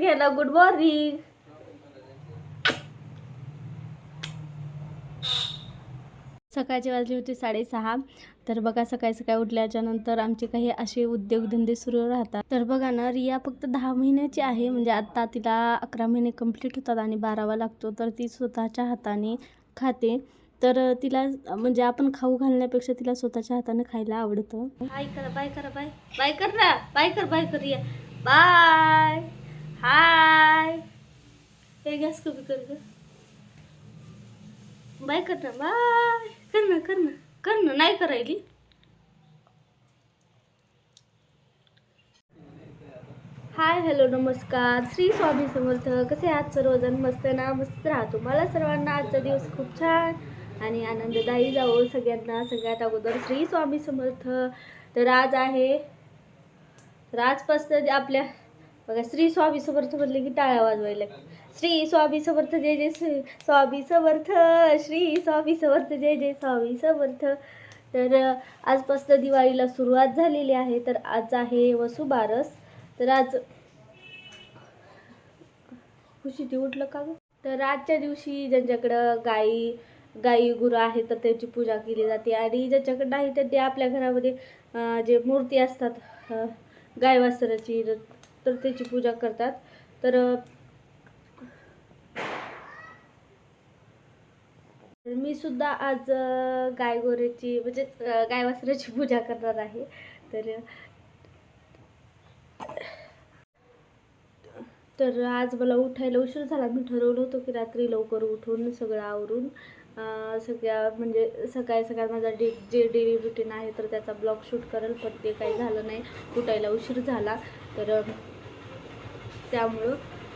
घ्यायला? Good morning सकाळचे वाजली होती साडेसहा. तर बघा सकाळी सकाळी उठल्याच्या नंतर आमचे काही असे उद्योगधंदे सुरू राहतात. तर बघा ना रिया फक्त दहा महिन्याची आहे. म्हणजे आता तिला अकरा महिने कंप्लीट होतात आणि बारावा लागतो. तर ती स्वतःच्या हाताने खाते. तर तिला म्हणजे आपण खाऊ घालण्यापेक्षा तिला स्वतःच्या हाताने खायला आवडतं. बाय करा बाय करा बाय. बाय कर ना. बाय कर बाय कर रिया. बाय. हाय. हे गॅस कमी कर ग. बाय कर ना बाय. कर ना कर ना कर ना नाही करायली. हाय हॅलो नमस्कार. श्री स्वामी समर्थ. कसे आहात सर्वजण? मस्त ना? मस्त राहतो मला सर्वांना. आजचा दिवस खूप छान आणि आनंददायी जावो सगळ्यांना. सगळ्यात अगोदर श्री स्वामी समर्थ. तर आज आहे तर आजपासून आपल्या बघा श्री स्वामी समर्थ म्हटलं की टाळ्या वाजवायला श्री स्वामी समर्थ जय जय श्री स्वामी समर्थ. श्री स्वामी समर्थ जय जय स्वामी समर्थ. तर आजपासनं दिवाळीला सुरुवात झालेली आहे. तर आज आहे वसुबारस. तर आज खुशी ती उठलं का तर आजच्या दिवशी ज्यांच्याकडं गाई गाई गुरं आहेत तर त्यांची पूजा केली जाते. आणि ज्याच्याकडे नाही तर ते आपल्या घरामध्ये जे मूर्ती असतात गाय वासराची तर त्याची पूजा करतात. तर मी सुद्धा आज अं, गाय गोऱ्याची म्हणजे गायवासराची गाय पूजा करणार आहे. तर तर आज मला उठायला उशीर झाला. मी ठरवलं होतं की रात्री लवकर उठून सगळं आवरून सगळ्या म्हणजे सकाळी सकाळी माझा डे जे डेली रुटीन आहे तर त्याचा ब्लॉग शूट करेल पण ते काही झालं नाही. उठायला उशीर झाला. तर त्यामुळं.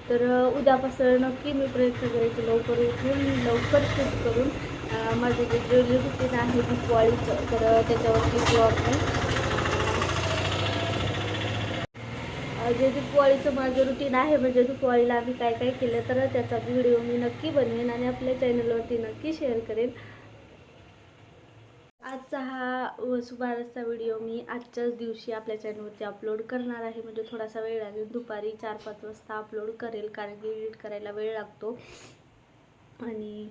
तर उद्यापासून नक्की मी प्रयत्न करायचे लवकर उठून लवकर शूट करून माझं जे ज्वेलरी रुटीन आहे दिवाळीचं तर त्याच्यावरती ब्लॉग मी जे दिवाळीचं माझं रुटीन आहे म्हणजे दिवाळीला आम्ही काय काय केलं तर त्याचा व्हिडिओ मी नक्की बनवेन आणि आपल्या चॅनलवरती नक्की शेअर करेन. आजचा हा वसुबारसचा व्हिडिओ मी आजच्याच दिवशी आपल्या चॅनलवरती अपलोड करणार आहे. म्हणजे थोडासा वेळ लागेल. दुपारी चार पाच वाजता अपलोड करेल कारण की एडिट करायला वेळ लागतो. आणि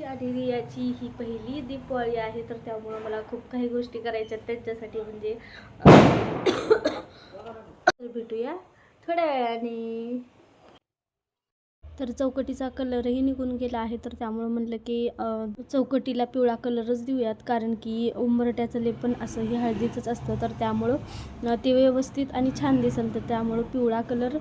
आणि रियाची ही पहिली दीपवाळी आहे तर त्यामुळं मला खूप काही गोष्टी करायच्या आहेत. त्यांच्यासाठी म्हणजे भेटूया थोड्या वेळाने. तर चौकटीचा कलरही निघून गेला आहे. तर त्यामुळं म्हणलं की चौकटीला पिवळा कलरच देऊयात. कारण की उंबरट्याचं लेपन असं हे हळदीचंच असतं. तर त्यामुळं ते व्यवस्थित आणि छान दिसेल. तर त्यामुळं पिवळा कलर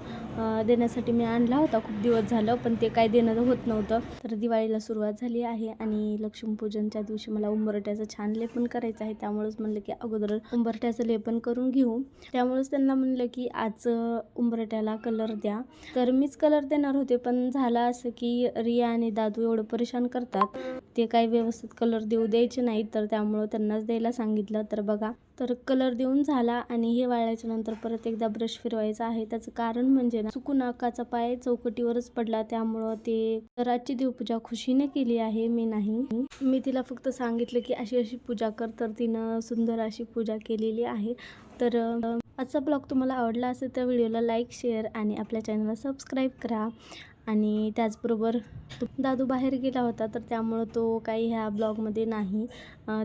देण्यासाठी मी आणला होता. खूप दिवस झालं पण ते काय देणं होत नव्हतं. तर दिवाळीला सुरुवात झाली आहे आणि लक्ष्मीपूजनच्या दिवशी मला उंबरट्याचं छान लेपन करायचं आहे. त्यामुळंच म्हणलं की अगोदर उंबरट्याचं लेपन करून घेऊ. त्यामुळंच त्यांना म्हणलं की आज उंबरट्याला कलर द्या. तर मीच कलर देणार होते पण झालं असं की रिया आणि दादू एवढं परेशान करतात. ते काही व्यवस्थित कलर देऊ द्यायचे नाही तर त्यामुळं त्यांनाच द्यायला सांगितलं. तर बघा तर कलर देऊन झाला आणि हे वाळल्याच्या नंतर परत एकदा ब्रश फिरवायचा आहे. त्याचं कारण म्हणजे ना चुकून नाकाचा पाय चौकटीवरच पडला. त्यामुळं ते तर देवपूजा खुशीने केली आहे. मी नाही. मी तिला फक्त सांगितलं की अशी अशी पूजा कर तर तिनं सुंदर अशी पूजा केलेली आहे. तर आजचा ब्लॉग तुम्हाला आवडला असेल तर व्हिडिओला लाईक शेअर आणि आपल्या चॅनलला सबस्क्राईब करा. आणि त्याचबरोबर दादू बाहेर गेला होता तर त्यामुळं तो काही ह्या ब्लॉगमध्ये नाही.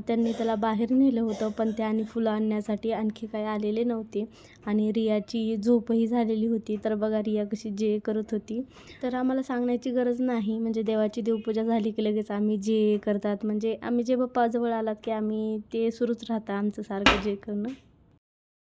त्यांनी त्याला बाहेर नेलं होतं पण ते आणि फुलं आणण्यासाठी आणखी काही आलेले नव्हते. आणि रियाची झोपही झालेली होती तर बघा रिया कशी जे करत होती. तर आम्हाला सांगण्याची गरज नाही म्हणजे देवाची देवपूजा झाली की लगेच आम्ही जे करतात म्हणजे आम्ही जे बाप्पाजवळ आलात की आम्ही ते सुरूच राहतं आमचं सारखं जे करणं.